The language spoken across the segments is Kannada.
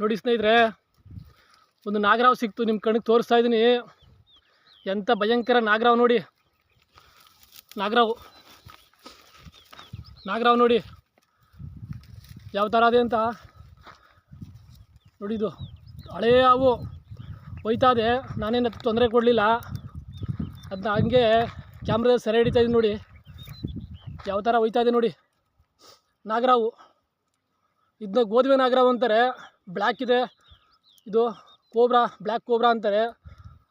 ನೋಡಿ ಸ್ನೇಹಿತರೆ, ಒಂದು ನಾಗರಾವ್ ಸಿಕ್ತು ನಿಮ್ಮ ಕಣ್ಣಿಗೆ ತೋರಿಸ್ತಾ ಇದ್ದೀನಿ ಎಂಥ ಭಯಂಕರ ನಾಗರಾವ್ ನೋಡಿ. ನಾಗರಾವ್ ನಾಗರಾವ್ ನೋಡಿ. ಯಾವ ಥರ ಅದೇ ಅಂತ. ನೋಡಿ ಇದು ಹಳೆಯ ಹಾವು ಇದೆ. ನಾನೇನು ತೊಂದರೆ ಕೊಡಲಿಲ್ಲ. ಅದನ್ನ ಹಂಗೆ ಕ್ಯಾಮ್ರಾದಲ್ಲಿ ಸೆರೆ ಹಿಡಿತಾ ಇದ್ದೀನಿ ನೋಡಿ. ಯಾವ ಥರ ಇದೆ ನೋಡಿ. ನಾಗರಾವು ಇದನ್ನ ಗೋಧಿ ನಾಗರ ಅಂತಾರೆ. ಬ್ಲ್ಯಾಕ್ ಇದೆ. ಇದು ಕೋಬ್ರಾ ಬ್ಲ್ಯಾಕ್ ಕೋಬ್ರಾ ಅಂತಾರೆ.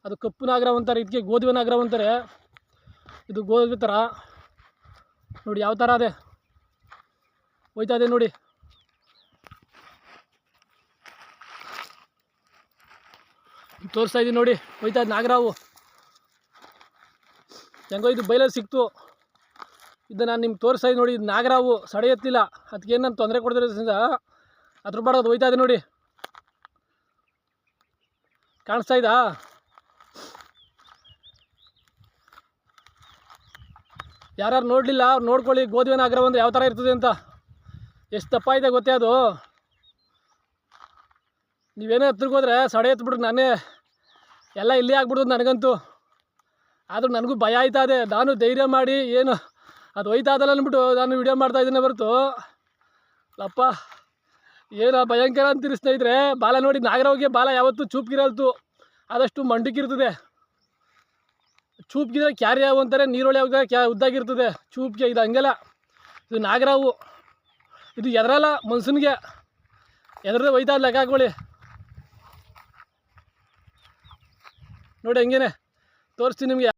ಅದು ಕಪ್ಪು ನಾಗರ ಅಂತಾರೆ. ಇದಕ್ಕೆ ಗೋಧಿ ನಾಗರ ಅಂತಾರೆ. ಇದು ಗೋಧಿ ಥರ. ನೋಡಿ ಯಾವ ಥರ ಅದೇ ಹೋಯ್ತಾ ಇದೆ ನೋಡಿ. ತೋರಿಸ್ತಾ ಇದ್ದೀನಿ ನೋಡಿ. ಹೋಯ್ತಾ ಇದೆ ನಾಗರಾವು. ಹೆಂಗೋ ಇದು ಬೈಲಲ್ಲಿ ಸಿಕ್ತು. ಇದು ನಾನು ನಿಮ್ಗೆ ತೋರಿಸ್ತಾ ನೋಡಿ, ಇದು ನಾಗರಾವು ಸಡೆ ಎತ್ತಿಲ್ಲ ಅದಕ್ಕೆ ನಾನು ತೊಂದರೆ ಕೊಡ್ತಿರೋದ್ರಿಂದ ಅದ್ರ ಬಾಡೋದು ಹೋಯ್ತಾ ಇದೆ ನೋಡಿ. ಕಾಣಿಸ್ತಾ ಇದ್ದಾ ಯಾರ್ಯಾರು ನೋಡಲಿಲ್ಲ, ಅವ್ರು ನೋಡ್ಕೊಳ್ಳಿ ಗೋಧಿ ನಾಗರಾವ್ ಅಂದರೆ ಯಾವ ಥರ ಇರ್ತದೆ ಅಂತ. ಎಷ್ಟು ದಪ್ಪ ಇದೆ ಗೊತ್ತೇ ಅದು. ನೀವೇನೋ ಹತ್ರಕ್ಕೆ ಹೋದ್ರೆ ಸಡೆ ಎತ್ಬಿಟ್ರು ನಾನೇ. ಎಲ್ಲ ಇಲ್ಲಿ ಆಗ್ಬಿಡ್ದು ನನಗಂತೂ. ಆದರೂ ನನಗೂ ಭಯ ಆಯ್ತಾ ಇದೆ. ನಾನು ಧೈರ್ಯ ಮಾಡಿ, ಏನು ಅದು ಹೋಯ್ತಾದಲ್ಲ ಅಂದ್ಬಿಟ್ಟು ನಾನು ವಿಡಿಯೋ ಮಾಡ್ತಾ ಇದ್ದೀನಿ ಹೊರತು. ಅಪ್ಪ ಏನು ಭಯಂಕರ ಅಂತ ಅಂತೀರಿ ಇದ್ರೆ ಬಾಲ ನೋಡಿ ನಾಗರಾವ್ಗೆ ಬಾಲ ಯಾವತ್ತೂ ಚೂಪ್ಗಿರಲ್ತು. ಆದಷ್ಟು ಮಂಡಕ್ಕಿರ್ತದೆ ಚೂಪ್ಗಿದ್ರೆ ಕ್ಯಾರಿ ಯಾವ ಅಂತಾರೆ, ನೀರೊಳೆ ಹೋಗ ಕ್ಯಾ ಉದ್ದಾಗಿರ್ತದೆ. ಚೂಪ್ಗೆ ಇದು ಹಂಗೆಲ್ಲ. ಇದು ನಾಗರಾವು. ಇದು ಎದರಲ್ಲ ಮನ್ಸನ್ಗೆ. ಎದರದ ಒಯ್ತಾ ಲೆಕ್ಕ ಹಾಕೊಳ್ಳಿ ನೋಡಿ ಹಂಗೇನೆ. ತೋರಿಸ್ತೀನಿ ನಿಮಗೆ.